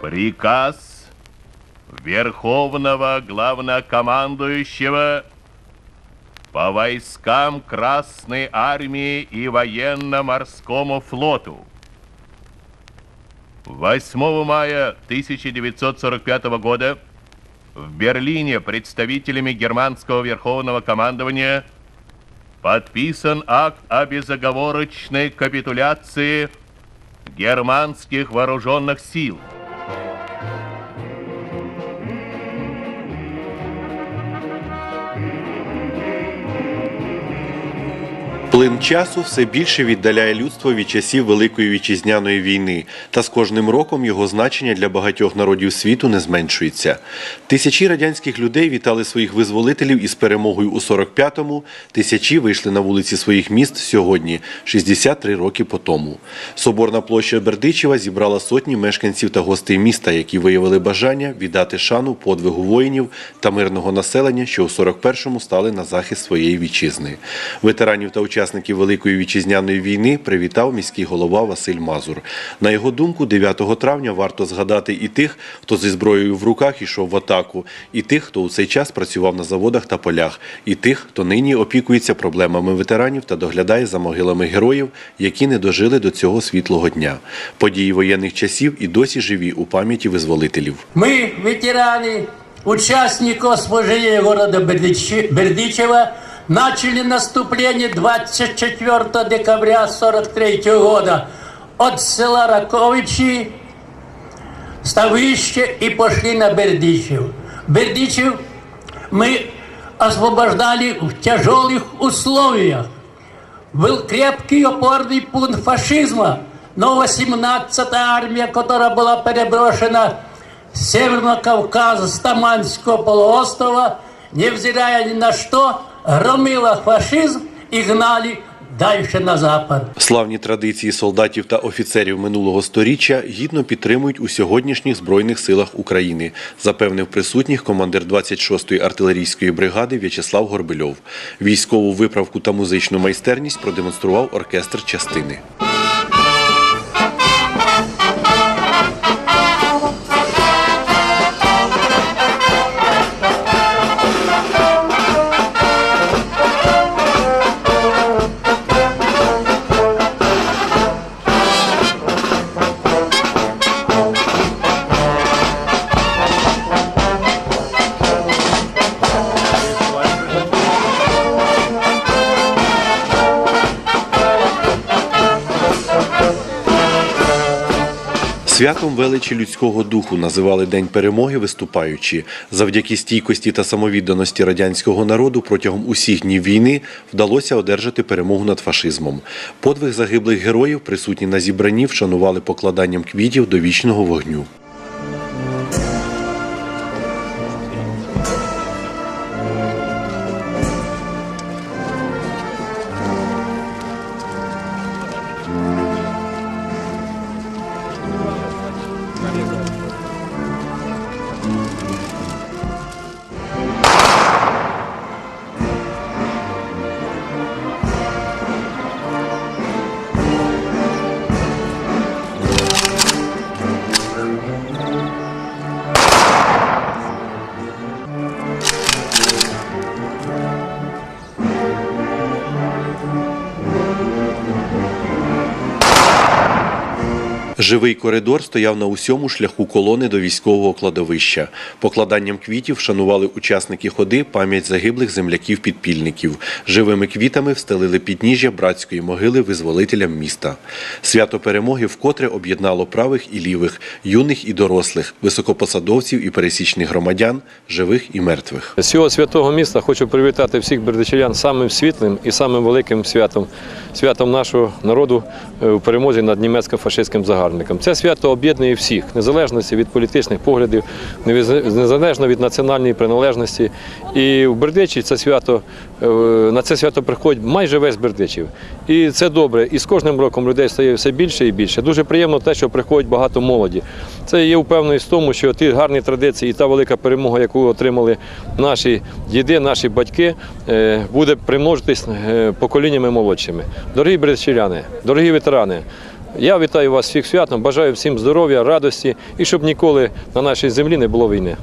Приказ Верховного Главнокомандующего по войскам Красной Армии и Военно-Морскому флоту. 8 мая 1945 года в Берлине представителями германского Верховного командования подписан акт о безоговорочной капитуляции германских вооруженных сил. Плин часу все більше віддаляє людство від часів Великої вітчизняної війни, та з кожним роком його значення для багатьох народів світу не зменшується. Тисячі радянських людей вітали своїх визволителів із перемогою у 45-му, тисячі вийшли на вулиці своїх міст сьогодні, 63 роки по тому. Соборна площа Бердичева зібрала сотні мешканців та гостей міста, які виявили бажання віддати шану подвигу воїнів та мирного населення, що у 41-му стали на захист своєї вітчизни. Ветеранів та учасників Великої вітчизняної війни привітав міський голова Василь Мазур. На його думку, 9 травня варто згадати і тих, хто зі зброєю в руках ішов в атаку, і тих, хто у цей час працював на заводах та полях, і тих, хто нині опікується проблемами ветеранів та доглядає за могилами героїв, які не дожили до цього світлого дня. Події воєнних часів і досі живі у пам'яті визволителів. Мы, ветераны, участники освобождения города Бердичева, начали наступление 24 декабря 43 года от села Раковичи, Ставище и пошли на Бердичев. Бердичев мы освобождали в тяжелых условиях. Был крепкий опорный пункт фашизма, но 18-я армия, которая была переброшена с Северного Кавказа, с Таманского полуострова, невзирая ни на что, громила фашизм і гнали далі на запад. Славні традиції солдатів та офіцерів минулого сторіччя гідно підтримують у сьогоднішніх збройних силах України, запевнив присутніх командир 26-ї артилерійської бригади В'ячеслав Горбельов. Військову виправку та музичну майстерність продемонстрував оркестр частини. Святом величі людського духу називали День перемоги виступаючи. Завдяки стійкості та самовідданості радянського народу протягом усіх днів війни вдалося одержати перемогу над фашизмом. Подвиг загиблих героїв, присутні на зібранні, вшанували покладанням квітів до вічного вогню. Живий коридор стояв на усьому шляху колони до військового кладовища. Покладанням квітів вшанували учасники ходи пам'ять загиблих земляків-підпільників. Живими квітами встелили підніжжя братської могили визволителям міста. Свято перемоги вкотре об'єднало правих і лівих, юних і дорослих, високопосадовців і пересічних громадян, живих і мертвих. З цього святого міста хочу привітати всіх бердичевлян самим світлим і самим великим святом, святом нашого народу е, у перемозі над німецьким фашистським загарбником. Це свято об'єднує всіх, незалежності від політичних поглядів, незалежно від національної приналежності. І в Бердичі це свято е, на це свято приходить майже весь Бердичів. І це добре. І з кожним роком людей стає все більше і більше. Дуже приємно те, що приходить багато молоді. Це є впевненість в тому, що ті гарні традиції і та велика перемога, яку отримали наші діди, наші батьки, е, буде примножитись е, поколіннями молодшими. Дорогі бердичівляни, дорогі ветерани. Я вітаю вас всіх святом, бажаю всім здоров'я, радості і щоб ніколи на нашій землі не було війни.